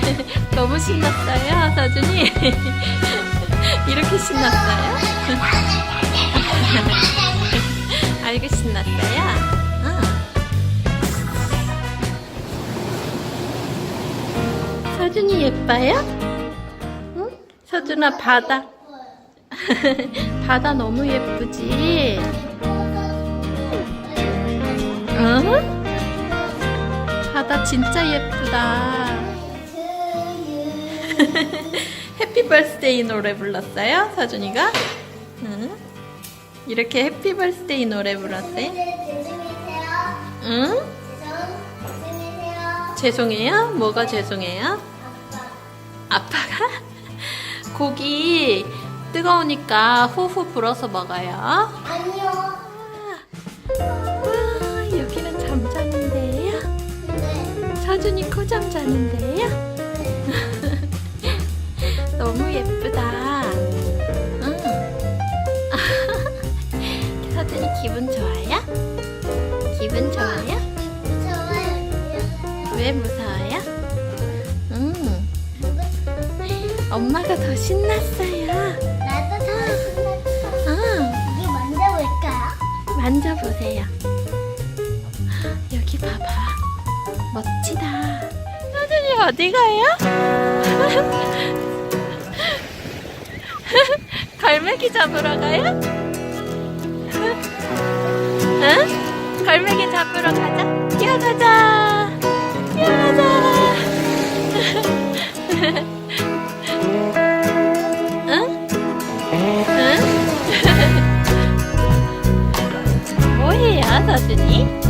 너무 신났어요, 서준이. 이렇게 신났어요? 알고 신났어요? 응. 서준이 예뻐요? 응? 서준아 바다. 바다 너무 예쁘지? 응? 바다 진짜 예쁘다. 해피 벌스데이 노래 불렀어요? 서준이가? 응? 이렇게 해피 벌스데이 노래? 죄송해세요. 응? 죄송해요? 뭐가 죄송해요? 아빠. 아빠가? 고기 뜨거우니까 후후 불어서 먹어요. 아니요. 와, 여기는 잠자는데요? 네. 서준이 코잠 자는데요? 너무 예쁘다. 응. 서준이 기분 좋아요? 기분 좋아요? 무서워요. 왜 무서워요? 응. 엄마가 더 신났어요. 나도 더 신났어. 응. 이게 만져볼까요? 만져보세요. 여기 봐봐. 멋지다. 서준이 어디 가요? 갈매기 잡으러 가요? 응? 갈매기 잡으러 가자. 뛰어가자. 뛰어가자. 응? 응? 뭐해요, 서준이?